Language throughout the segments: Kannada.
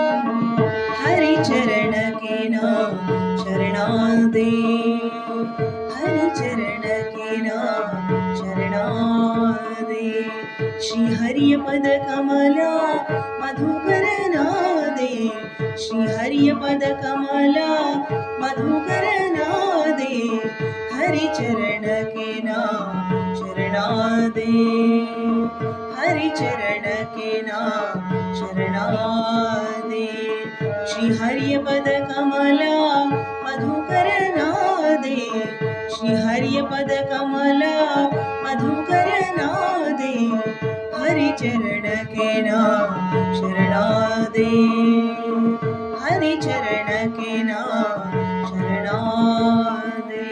हरि चरण के नाम शरणादे हरि चरण के नाम शरणादे श्री हरिय पद कमला मधुकर नादे श्री हरिय पद कमला मधुकर नादे हरि चरण के नाम दे। हरि चरण के नाम शरणा दे श्री हरि पद कमला मधुकर ना दे श्री हरि पद कमला मधुकर ना दे हरि चरण के नाम शरणा दे हरि चरण के नाम शरणा दे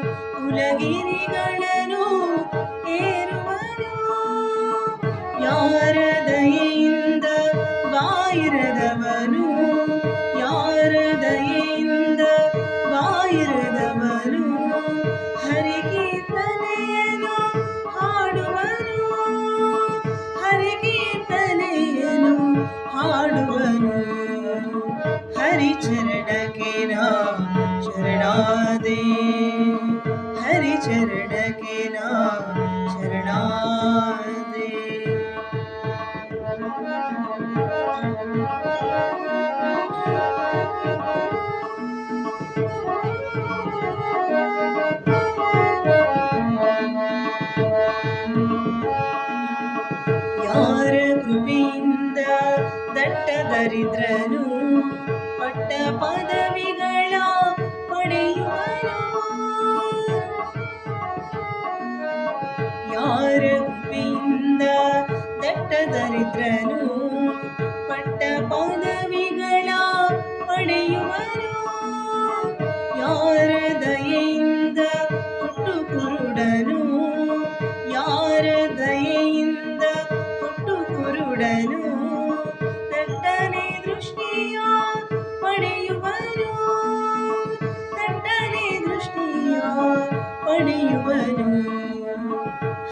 ಕುಲಗಿರಿಗಳನ್ನು ಏರುವನು. ಯಾರ ದಯೆಯಿಂದ ಬಾಯಿರದವನು? ಯಾರ ದಯೆಯಿಂದ ಬಾಯಿರದವನು? ಹರಿಕೀರ್ತನೆಯನು ಹಾಡುವನು. ಹರಿಕೀರ್ತನೆಯನು ಹಾಡುವನು. ಹರಿಚರಣಕ್ಕೆ ನಾ ಶರಣಾದೆ. ಹರಿಚರಣಕ್ಕೆ ನಾ ಶರಣಾದೆ ಯಾರ ಕೃಪೆಯಿಂದ ದಟ್ಟ ದರಿದ್ರನು ಪಟ್ಟ ಪದವಿಗಳ ಪಡೆಯುವನು ಯಾರ ಕೃಪೆಯಿಂದ ದಟ್ಟ ದರಿದ್ರನು ಪಟ್ಟ ಪದವಿಗಳ ಪಡೆಯುವನು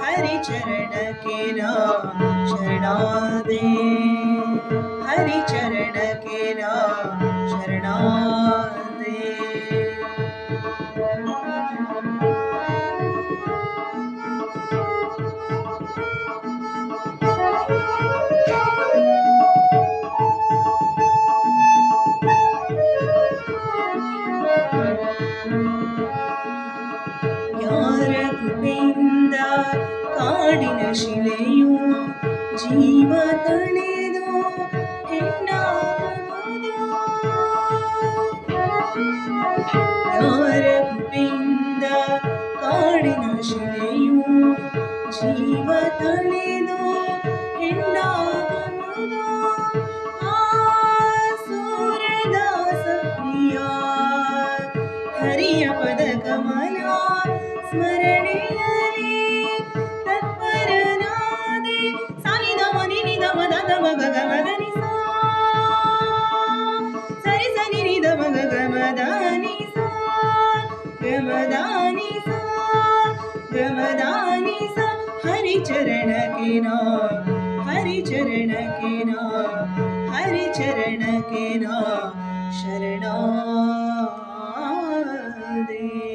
हरि चरण के नाम शरणा दे हरि चरण के नाम ಕಾಡಿನ ಶಿಲೆಯು ಜೀವ ತಳೆದು ಯಾರ ಕೃಪೆಯಿಂದ ಕಾಡಿನ ಶಿಲೆಯು ಜೀವ ತಳೆದು ಹರಿಯ ಪದ ಕಮಲ ಸ್ಮರಣೆಯಲ್ಲಿ गमदानी सा गमदानी सा हरि चरण के नाम हरि चरण के नाम हरि चरण के नाम शरणा दे